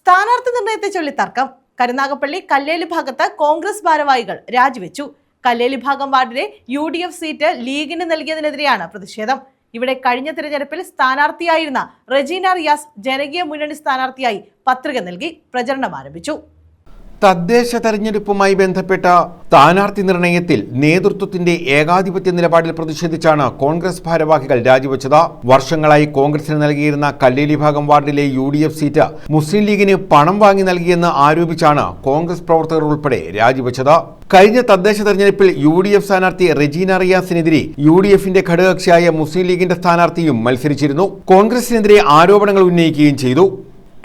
സ്ഥാനാർത്ഥി നിർണയത്തെ ചൊല്ലി തർക്കം. കരുനാഗപ്പള്ളി കല്ലേലി ഭാഗത്ത് കോൺഗ്രസ് ഭാരവാഹികൾ രാജിവെച്ചു. കല്ലേലി ഭാഗം വാർഡിലെ യു ഡി എഫ് സീറ്റ് ലീഗിന് നൽകിയതിനെതിരെയാണ് പ്രതിഷേധം. ഇവിടെ കഴിഞ്ഞ തിരഞ്ഞെടുപ്പിൽ സ്ഥാനാർത്ഥിയായിരുന്ന റെജീന റിയാസ് ജനകീയ മുന്നണി സ്ഥാനാർത്ഥിയായി പത്രിക നൽകി പ്രചരണം ആരംഭിച്ചു. തദ്ദേശ തെരഞ്ഞെടുപ്പുമായി ബന്ധപ്പെട്ട സ്ഥാനാർത്ഥി നിർണയത്തിൽ നേതൃത്വത്തിന്റെ ഏകാധിപത്യ നിലപാടിൽ പ്രതിഷേധിച്ചാണ് കോൺഗ്രസ് ഭാരവാഹികൾ രാജിവെച്ചത്. വർഷങ്ങളായി കോൺഗ്രസിന് നൽകിയിരുന്ന കല്ലേലി ഭാഗം വാർഡിലെ U D F seat Muslim ലീഗിന് പണം വാങ്ങി നൽകിയെന്ന് ആരോപിച്ചാണ് കോൺഗ്രസ് പ്രവർത്തകർ ഉൾപ്പെടെ രാജിവെച്ചത്. കഴിഞ്ഞ തദ്ദേശ തെരഞ്ഞെടുപ്പിൽ യു ഡി എഫ് സ്ഥാനാർത്ഥി റെജീന റിയാസിനെതിരെ യു ഡി എഫിന്റെ ഘടകകക്ഷിയായ മുസ്ലിം ലീഗിന്റെ സ്ഥാനാർത്ഥിയും മത്സരിച്ചിരുന്നു. കോൺഗ്രസിനെതിരെ ആരോപണങ്ങൾ ഉന്നയിക്കുകയും ചെയ്തു.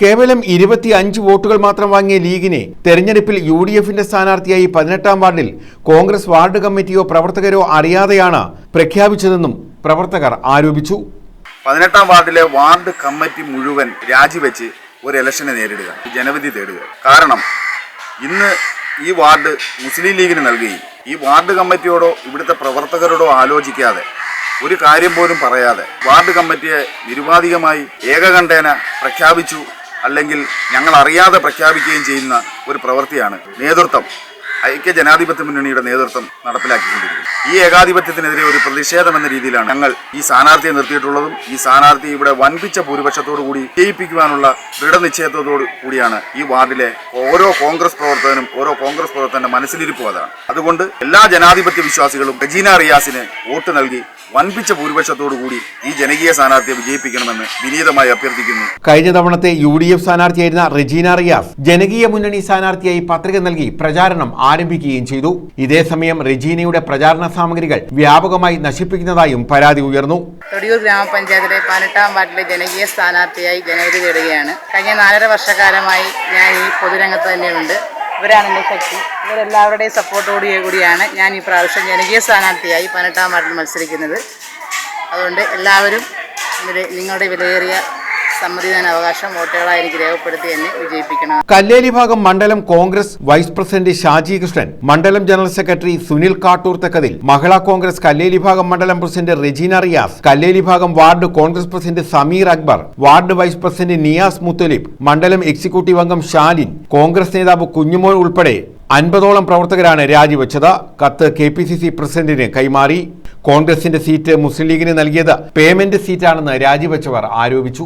കേവലം ഇരുപത്തി അഞ്ച് വോട്ടുകൾ മാത്രം വാങ്ങിയ ലീഗിനെ തെരഞ്ഞെടുപ്പിൽ യു ഡി എഫിന്റെ സ്ഥാനാർത്ഥിയായി പതിനെട്ടാം വാർഡിൽ കോൺഗ്രസ് വാർഡ് കമ്മിറ്റിയോ പ്രവർത്തകരോ അറിയാതെയാണ് പ്രഖ്യാപിച്ചതെന്നും പ്രവർത്തകർ ആരോപിച്ചു. പതിനെട്ടാം വാർഡിലെ വാർഡ് കമ്മിറ്റി മുഴുവൻ രാജിവെച്ച് ഒരു ഇലക്ഷനെ നേരിടുക ജനവിധി തേടുക. കാരണം ഇന്ന് ഈ വാർഡ് മുസ്ലിം ലീഗിന് നൽകുകയും ഈ വാർഡ് കമ്മിറ്റിയോടോ ഇവിടുത്തെ പ്രവർത്തകരോടോ ആലോചിക്കാതെ ഒരു കാര്യം പോലും പറയാതെ വാർഡ് കമ്മിറ്റിയെ നിരുപാധികമായി ഏകകണ്ഠേന പ്രഖ്യാപിച്ചു അല്ലെങ്കിൽ ഞങ്ങൾ അറിയാതെ പ്രഖ്യാപിക്കുകയും ചെയ്യുന്ന ഒരു പ്രവൃത്തിയാണ് നേതൃത്വം. ഐക്യ ജനാധിപത്യ മുന്നണിയുടെ നേതൃത്വം നടപ്പിലാക്കിക്കൊണ്ടിരിക്കുന്നത് ഈ ഏകാധിപത്യത്തിനെതിരെ ഒരു പ്രതിഷേധമെന്ന രീതിയിലാണ് ഞങ്ങൾ ഈ സ്ഥാനാർത്ഥിയെ നിർത്തിയിട്ടുള്ളതും ഈ സ്ഥാനാർത്ഥി ഇവിടെ വൻപിച്ച ഭൂരിപക്ഷത്തോടു കൂടി ജയിപ്പിക്കുവാനുള്ള ദൃഢനിശ്ചയത്തോടു കൂടിയാണ് ഈ വാർഡിലെ ഓരോ കോൺഗ്രസ് പ്രവർത്തകനും ഓരോ കോൺഗ്രസ് പ്രവർത്തകന്റെ മനസ്സിലിരിപ്പും അതാണ്. അതുകൊണ്ട് എല്ലാ ജനാധിപത്യ വിശ്വാസികളും ഖജീന റിയാസിന് വോട്ട് നൽകി വൻപിച്ച ഭൂരിപക്ഷത്തോടു കൂടി ഈ ജനകീയ സ്ഥാനാർത്ഥിയെ വിജയിപ്പിക്കണമെന്ന് വിനീതമായി അഭ്യർത്ഥിക്കുന്നു. കഴിഞ്ഞ തവണത്തെ യു ഡി എഫ് സ്ഥാനാർത്ഥിയായിരുന്ന റെജീന റിയാസ് ജനകീയ മുന്നണി സ്ഥാനാർത്ഥിയായി പത്രിക നൽകി പ്രചാരണം ആരംഭിക്കുകയും ചെയ്തു. ഇതേസമയം റെജീനയുടെ പ്രചാരണ സാമഗ്രികൾ വ്യാപകമായി നശിപ്പിക്കുന്നതായും പരാതി ഉയർന്നു. തൊടിയൂർ ഗ്രാമപഞ്ചായത്തിലെ പതിനെട്ടാം വാർഡിലെ ജനകീയ സ്ഥാനാർത്ഥിയായി ജനവിധി തേടുകയാണ്. കഴിഞ്ഞ നാലര വർഷക്കാലമായി ഞാൻ ഈ പൊതുരംഗത്ത് തന്നെയുണ്ട്. ഇവരാണ് എന്റെ ശക്തി. ഇവരെല്ലാവരുടെയും സപ്പോർട്ടോടു കൂടിയാണ് ഞാൻ ഈ പ്രാവശ്യം ജനകീയ സ്ഥാനാർത്ഥിയായി പതിനെട്ടാം വാർഡിൽ മത്സരിക്കുന്നത്. അതുകൊണ്ട് എല്ലാവരും നിങ്ങളുടെ വിലയേറിയ സമ്മതിദാന കല്ലേലി ഭാഗം മണ്ഡലം കോൺഗ്രസ് വൈസ് പ്രസിഡന്റ് ഷാജി കൃഷ്ണൻ മണ്ഡലം ജനറൽ സെക്രട്ടറി സുനിൽ കാട്ടൂർ തെക്കതിൽ മഹിളാ കോൺഗ്രസ് കല്ലേലി ഭാഗം മണ്ഡലം president Rejeena Riyas Kalleli Bhagam ward Congress president Sameer Akbar ward vice president Niyas Muthalib മണ്ഡലം എക്സിക്യൂട്ടീവ് അംഗം ഷാലിൻ കോൺഗ്രസ് നേതാവ് കുഞ്ഞുമോൻ ഉൾപ്പെടെ അൻപതോളം പ്രവർത്തകരാണ് രാജിവെച്ചത്. കത്ത് കെ പി സി സി പ്രസിഡന്റിന് കൈമാറി. കോൺഗ്രസിന്റെ സീറ്റ് മുസ്ലിം ലീഗിന് നൽകിയത് പേയ്മെന്റ് സീറ്റാണെന്ന് രാജിവെച്ചവർ ആരോപിച്ചു.